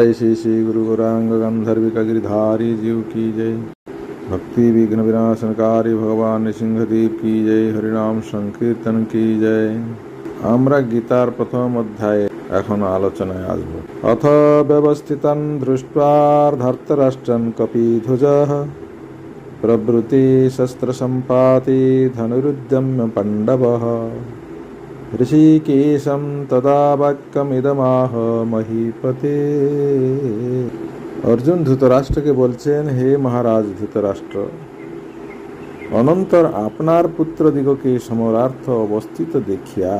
जय श्री श्री गुरु गौरांग गंधर्विका गिरिधारी जीव की जय भक्ति विघ्न विनाशनकारी भगवान নৃসিংহদেব কি জয় হরিনাম সংকীর্তন কি জয় আমরা গীতার প্রথম অধ্যায়ে এখন আলোচনায় আসব অথ ব্যবস্থিতং দৃষ্টার্ধর্তরাষ্ট্রন কপিধ্বজ প্রবৃতি শস্ত্র সম্পাতি ধনুরুদ্যম্য পাণ্ডব ঋষিকেশম তদা বাক্যমিদমাহ মহীপতে অর্জুন ধৃতরাষ্ট্রকে বলছেন, হে মহারাজ ধৃতরাষ্ট্র, অনন্তর আপনার পুত্রদিগকে সমরার্থ অবস্থিত দেখিয়া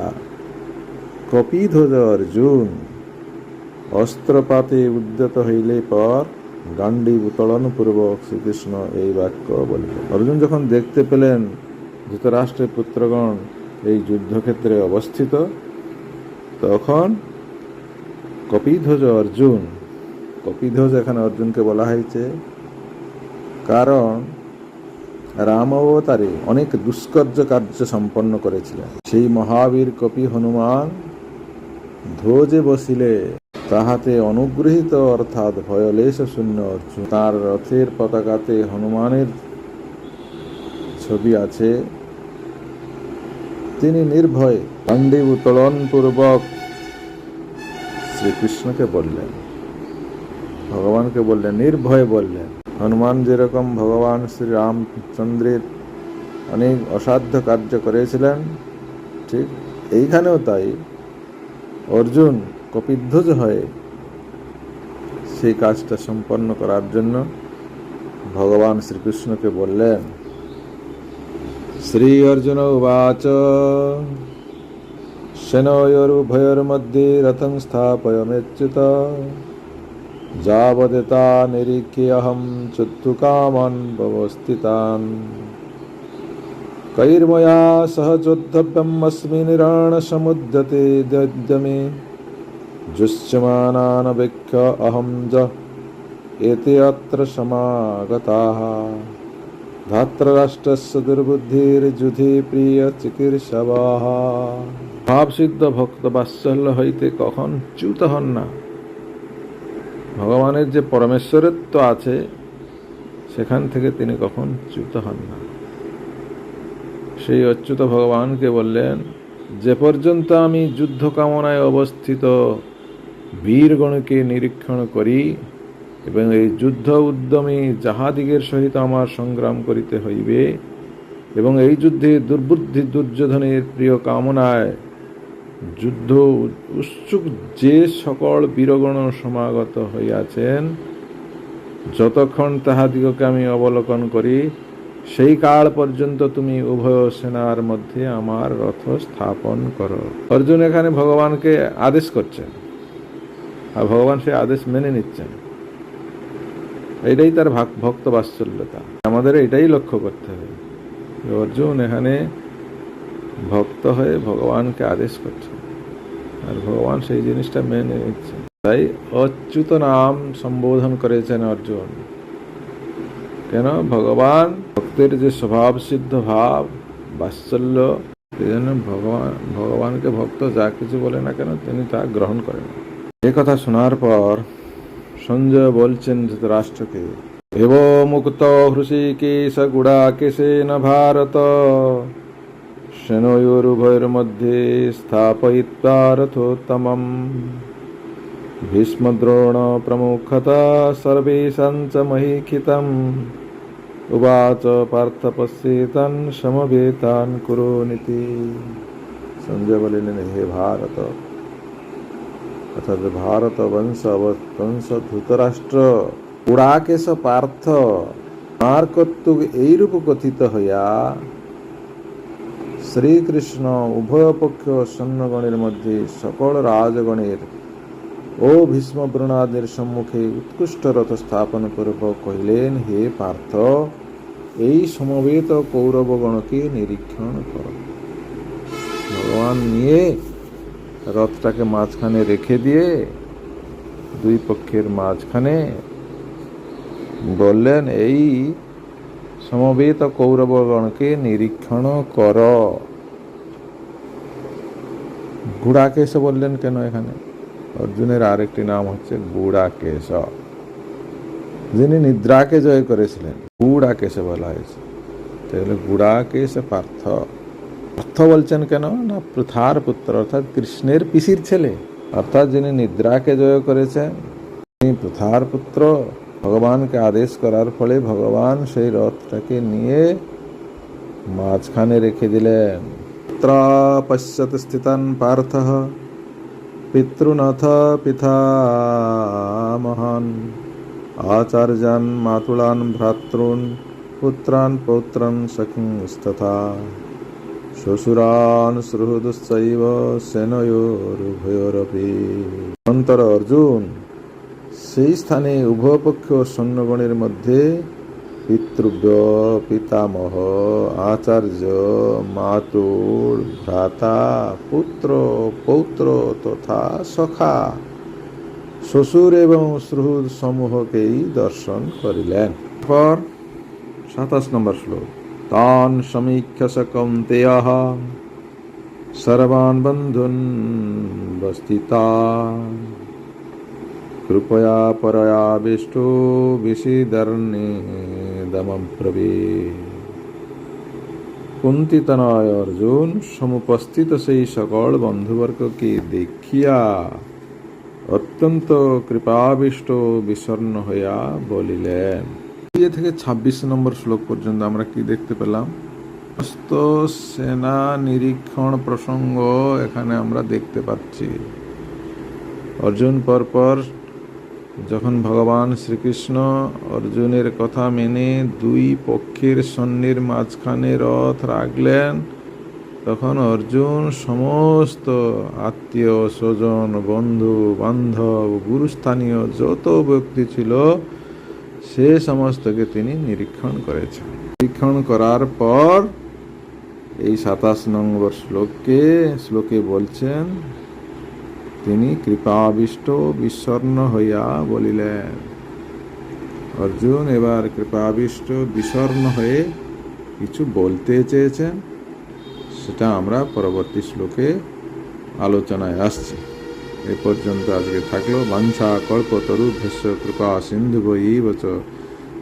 কপিধ্বজ অর্জুন অস্ত্রপাতে উদ্যত হইলে পর গান্ডি উত্তোলন পূর্বক শ্রীকৃষ্ণ এই বাক্য বলিলেন। অর্জুন যখন দেখতে পেলেন ধৃতরাষ্ট্রের পুত্রগণ এই যুদ্ধক্ষেত্রে অবস্থিত, তখন কপিধ্বজ অর্জুন, কপিধ্বজ এখানে অর্জুনকে বলা হয়েছে, কারণ রাম অবতারে অনেক দুষ্কর্য কার্য সম্পন্ন করেছিলেন। সেই মহাবীর কপি হনুমান ধ্বজে বসিলে তাহাতে অনুগ্রহীত অর্থাৎ ভয়লেশ শূন্য অর্জুন। তার রথের পতাকাতে হনুমানের ছবি আছে। তিনি নির্ভয় পাণ্ডি উত্তোলন পূর্বক শ্রীকৃষ্ণকে বললেন, ভগবানকে বললেন, নির্ভয় বললেন, হনুমান যেরকম ভগবান শ্রী রামচন্দ্রের অনেক অসাধ্য কার্য করেছিলেন, ঠিক এইখানেও তাই অর্জুন কপিধ্বজ হয়ে সেই কাজটা সম্পন্ন করার জন্য ভগবান শ্রীকৃষ্ণকে বললেন श्री अर्जुन उवाच शनयोरुभयोर्मध्ये रथं स्थापयमेच्युत जावदता निरीक्ष्यहं चुत्तुकामान् व्यवस्थितान् कैर्मया सह चोद्धव्यम् अस्मिन् राणसमुद्यते दद्यमे जुष्यमानानवेक्ष्य अहं ज एते अत्र समागताः ধাত্ররাষ্ট্রস্য দুর্বুদ্ধির্যুধি প্রিয় চিকিৎসবাহ। ভাবসিদ্ধ ভক্ত বাৎসল্য হইতে কখন চ্যুত হন না। ভগবানের যে পরমেশ্বরত্ব আছে, সেখান থেকে তিনি কখন চ্যুত হন না। সেই অচ্যুত ভগবানকে বললেন, যে পর্যন্ত আমি যুদ্ধ কামনায় অবস্থিত বীরগণকে নিরীক্ষণ করি এবং এই যুদ্ধ উদ্যমে যাহাদিগের সহিত আমার সংগ্রাম করিতে হইবে। এবং এই যুদ্ধে দুর্বুদ্ধি দুর্যোধনের প্রিয় কামনায় যুদ্ধ উৎসুক যে সকল বীরগণ সমাগত হইয়াছেন, যতক্ষণ তাহাদিগকে আমি অবলোকন করি, সেই কাল পর্যন্ত তুমি উভয় সেনার মধ্যে আমার রথ স্থাপন করো। অর্জুন এখানে ভগবানকে আদেশ করছেন। আর ভগবান সে আদেশ মেনে নিচ্ছেন। এটাই তার ভাক- ভক্ত বাৎসল্যতা। আমাদের এটাই লক্ষ্য করতে হবে। অর্জুন এখানে ভক্ত হয়ে ভগবানকে আদেশ করছে। আর ভগবান সেই জিনিসটা মেনে নিচ্ছে। তাই অচ্যুত নাম সম্বোধন করেছেন অর্জুন। কেন? ভগবান ভক্তের যে স্বভাব, সিদ্ধ ভাব, বাৎসল্য, সেই জন্য ভগবান, ভগবানকে ভক্ত যা কিছু বলে না কেন, তিনি তা গ্রহণ করেন। এ কথা শোনার পর সঞ্জয় বলছেন ধৃতরাষ্ট্রকে এব মুক্ত হৃষিকেশ গুড়াকেশেন ভারত। সেনয়োরুভয়োর্মধ্যে স্থাপয়িত্বা রথোত্তমम् ভীষ্মদ্রোণ প্রমুখতা সর্বেষাं চ মহীক্ষিতम् উবাচ পার্থ পশ্যেতান সমবেতান কুরুনীতি সঞ্জয় বলিলেন হে ভারত অর্থাৎ ভারত বংশ বংশ ধৃতরাষ্ট্র পুরাকেশ পার্থ কর্তৃক এইরূপ কথিত হইয়া শ্রীকৃষ্ণ উভয় পক্ষ সৈন্যগণের মধ্যে সকল রাজগণের ও ভীষ্ম ব্রণাদের সম্মুখে উৎকৃষ্ট রথ স্থাপন পূর্বক কহিলেন হে পার্থ এই সমবেত কৌরবগণকে নিরীক্ষণ কর। ভগবান নিয়ে রথটাকে মাঝখানে রেখে দিয়ে দুই পক্ষের মাঝখানে বললেন, এই সমবেত কৌরবগণকে নিরীক্ষণ কর। এসে বললেন, কেন এখানে? অর্জুনের আরেকটি নাম হচ্ছে গুড়াকেশ। যিনি নিদ্রাকে জয় করেছিলেন, গুড়াকেশে বলা হয়েছে। তাহলে গুড়াকেশ পার্থ। পার্থ বলছেন কেন? না, পৃথার পুত্র, অর্থাৎ কৃষ্ণের পিসির ছেলে। অর্থাৎ যিনি নিদ্রাকে জয় করেছেন, তিনি পৃথার পুত্র। ভগবানকে আদেশ করার ফলে ভগবান সেই রথটাকে নিয়ে মাঝখানে রেখে দিলেন। পশ্যত স্থিতান পার্থ, পিতৃনাথ পিতামহান আচার্যান মাতুলান ভ্রাতॄন, পুত্রান পৌত্রান সখিংস্তথা শ্বশুরান সুহৃদশ্চৈব সেনয়োরুভয়োরপি। অন্তর অর্জুন, সেই স্থানে উভয় পক্ষ সৈন্যগণের মধ্যে পিতৃব্য, পিতামহ, আচার্য, মাতুর, ভ্রাতা, পুত্র, পৌত্র তথা সখা শ্বশুর এবং শ্রুহুদ সমূহকেই দর্শন করিলেন। পর সাতাশ নম্বর শ্লোক। তান সমীক্ষ কৌন্তেয় সর্বান বন্ধুন বস্তিতা कृपया परयाविष्टो विषिदर्णे दमं प्रवे কুন্তিতনয় অর্জুন সমুপস্থিত সেই সকল বন্ধুবর্গকে দেখিয়া অত্যন্ত কৃপাবিষ্ট বিষণ্ণ হইয়া বলিলেন থেকে ২৬ নম্বর শ্লোক পর্যন্ত আমরা কি দেখতে পেলাম? সমস্ত সেনা নিরীক্ষণ প্রসঙ্গ এখানে আমরা দেখতে পাচ্ছি। অর্জুন পরপর যখন ভগবান শ্রীকৃষ্ণ অর্জুনের কথা মেনে দুই পক্ষের সৈন্যের মাঝখানে রথ রাখলেন, তখন অর্জুন সমস্ত আত্মীয় স্বজন বন্ধু বান্ধব গুরুস্থানীয় যত ব্যক্তি ছিল সে সমস্তকে তিনি নিরীক্ষণ করেছেন। নিরীক্ষণ করার পর এই সাতাশ নম্বর শ্লোককে, শ্লোকে বলছেন, তিনি কৃপাবিষ্ট বিস্বর্ণ হইয়া বলিলেন, অর্জুন, এবার কৃপাবিষ্ট বিস্বর্ণ হয়ে কিছু বলতে চেয়েছেন? সেটা আমরা পরবর্তী শ্লোকে আলোচনায় আসছি। এ পর্যন্ত আজকে থাকল। বাঞ্ছা কল্পতরু ভস্য কৃপা সিন্ধু বই বচ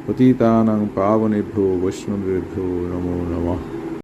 পতিতানাং পাবনেভ্যো বৈষ্ণবেভ্যো নমো নমঃ।